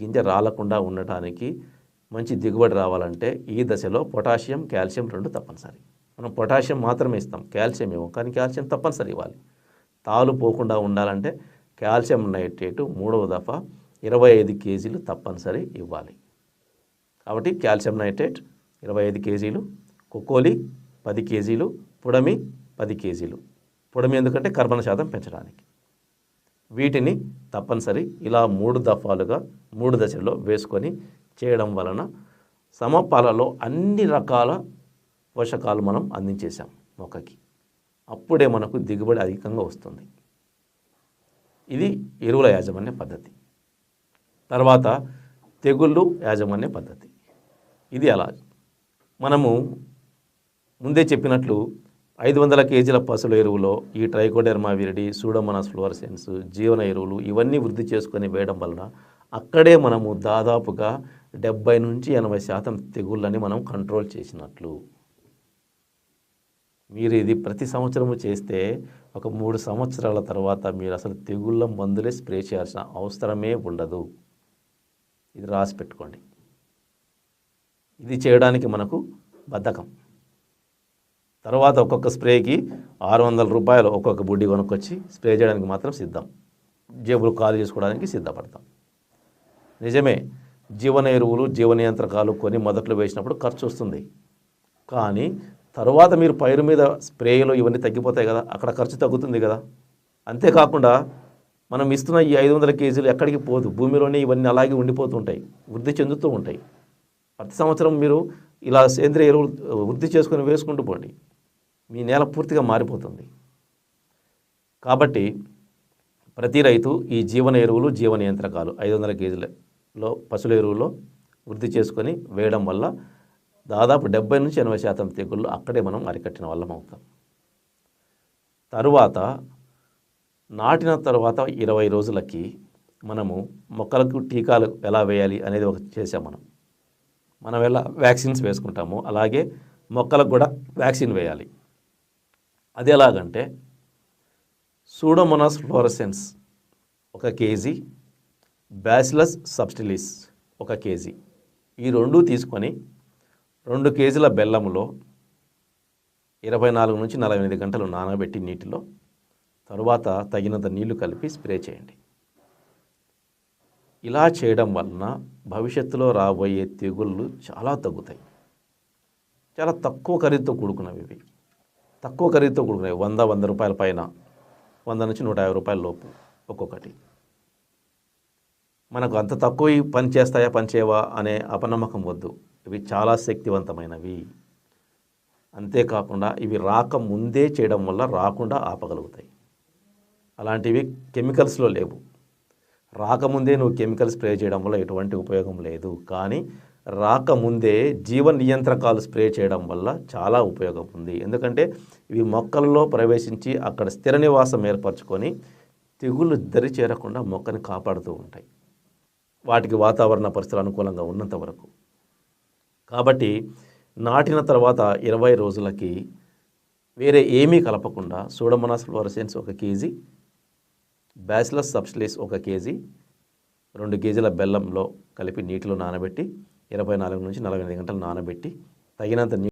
గింజ రాలకుండా ఉండటానికి మంచి దిగుబడి రావాలంటే ఈ దశలో పొటాషియం కాల్షియం రెండు తప్పనిసరి. మనం పొటాషియం మాత్రమే ఇస్తాం కాల్షియం ఇవ్వం కానీ కాల్షియం తప్పనిసరి ఇవ్వాలి. తాలు పోకుండా ఉండాలంటే కాల్షియం నైట్రేటు మూడవ దఫా ఇరవై ఐదు కేజీలు తప్పనిసరి ఇవ్వాలి. కాబట్టి కాల్షియం నైట్రేట్ ఇరవై ఐదు కేజీలు కొక్కోలి పది కేజీలు పుడమి పది కేజీలు. పుడమి ఎందుకంటే కర్బన శాతం పెంచడానికి. వీటిని తప్పనిసరి ఇలా మూడు దఫాలుగా మూడు దశల్లో వేసుకొని చేయడం వలన సమపాలలో అన్ని రకాల పోషకాలు మనం అందించేసాం మొక్కకి. అప్పుడే మనకు దిగుబడి అధికంగా వస్తుంది. ఇది ఎరువుల యాజమాన్య పద్ధతి. తర్వాత తెగుళ్ళు యాజమాన్య పద్ధతి. ఇది అలా. మనము ముందే చెప్పినట్లు ఐదు వందల కేజీల పసుల ఎరువులో ఈ ట్రైకోడెర్మా విరిడి సూడోమోనాస్ ఫ్లోరసెన్స్ జీవన ఎరువులు ఇవన్నీ వృద్ధి చేసుకొని వేయడం వలన అక్కడే మనము దాదాపుగా డెబ్బై నుంచి ఎనభై శాతం తెగుళ్ళని మనం కంట్రోల్ చేసినట్లు. మీరు ఇది ప్రతి సంవత్సరము చేస్తే ఒక మూడు సంవత్సరాల తర్వాత మీరు అసలు తెగుళ్ళ మందులే స్ప్రే చేయాల్సిన అవసరమే ఉండదు. ఇది రాసి పెట్టుకోండి. ఇది చేయడానికి మనకు బద్ధకం. తర్వాత ఒక్కొక్క స్ప్రేకి ఆరు వందల రూపాయలు ఒక్కొక్క బుడ్డి కొనుక్కొచ్చి స్ప్రే చేయడానికి మాత్రం సిద్ధం. జేబులు ఖాళీ చేసుకోవడానికి సిద్ధపడతాం. నిజమే జీవన ఎరువులు జీవ నియంత్రకాలు కొని మొదట్లో వేసినప్పుడు ఖర్చు వస్తుంది. కానీ తర్వాత మీరు పైరు మీద స్ప్రేలు ఇవన్నీ తగ్గిపోతాయి కదా అక్కడ ఖర్చు తగ్గుతుంది కదా. అంతేకాకుండా మనం ఇస్తున్న ఈ ఐదు వందల కేజీలు ఎక్కడికి పోదు. భూమిలోనే ఇవన్నీ అలాగే ఉండిపోతుంటాయి వృద్ధి చెందుతూ ఉంటాయి. ప్రతి సంవత్సరం మీరు ఇలా సేంద్రియ ఎరువులు వృద్ధి చేసుకొని వేసుకుంటూ పోండి. మీ నేల పూర్తిగా మారిపోతుంది. కాబట్టి ప్రతి రైతు ఈ జీవన ఎరువులు జీవ నియంత్రకాలు ఐదు వందల కేజీలలో పశువుల ఎరువులో వృద్ధి చేసుకొని వేయడం వల్ల దాదాపు డెబ్బై నుంచి ఎనభై శాతం తెగుళ్ళు అక్కడే మనం అరికట్టిన వాళ్ళం అవుతాం. తరువాత నాటిన తర్వాత ఇరవై రోజులకి మనము మొక్కలకు టీకాలు ఎలా వేయాలి అనేది ఒక చేసాం మనం. మనం ఎలా వ్యాక్సిన్స్ వేసుకుంటాము అలాగే మొక్కలకు కూడా వ్యాక్సిన్ వేయాలి. అది ఎలాగంటే సూడోమోనాస్ ఫ్లోరసెన్స్ ఒక కేజీ. బ్యాసిలస్ సబ్స్టిలిస్ ఒక కేజీ. ఈ రెండు తీసుకొని రెండు కేజీల బెల్లంలో ఇరవై నాలుగు నుంచి నలభై ఎనిమిది గంటలు నానబెట్టి నీటిలో తరువాత తగినంత నీళ్ళు కలిపి స్ప్రే చేయండి. ఇలా చేయడం వలన భవిష్యత్తులో రాబోయే తెగుళ్ళు చాలా తగ్గుతాయి. చాలా తక్కువ ఖరీదుతో కూడుకున్నవి ఇవి. తక్కువ ఖరీదుతో కూడుకున్నాయి. వంద వంద రూపాయల పైన. వంద నుంచి నూట యాభై రూపాయల లోపు ఒక్కొక్కటి. మనకు అంత తక్కువ పని చేస్తాయా పని చేయవా అనే అపనమ్మకం వద్దు. ఇవి చాలా శక్తివంతమైనవి. అంతేకాకుండా ఇవి రాక ముందే చేయడం వల్ల రాకుండా ఆపగలుగుతాయి. అలాంటివి కెమికల్స్లో లేవు. రాకముందే నువ్వు కెమికల్ స్ప్రే చేయడం వల్ల ఎటువంటి ఉపయోగం లేదు. కానీ రాకముందే జీవ నియంత్రకాలు స్ప్రే చేయడం వల్ల చాలా ఉపయోగం ఉంది. ఎందుకంటే ఇవి మొక్కల్లో ప్రవేశించి అక్కడ స్థిర నివాసం ఏర్పరచుకొని తెగుళ్ళు దరి చేరకుండా మొక్కని కాపాడుతూ ఉంటాయి. వాటికి వాతావరణ పరిస్థితులు అనుకూలంగా ఉన్నంత వరకు. కాబట్టి నాటిన తర్వాత ఇరవై రోజులకి వేరే ఏమీ కలపకుండా సూడమనాస్ ఫ్లోరసెన్స్ ఒక కేజీ బ్యాసిలస్ సబ్స్టిలిస్ ఒక కేజీ రెండు కేజీల బెల్లంలో కలిపి నీటిలో నానబెట్టి ఇరవై నాలుగు నుంచి నలభై ఎనిమిది గంటలు నానబెట్టి తగినంత నీ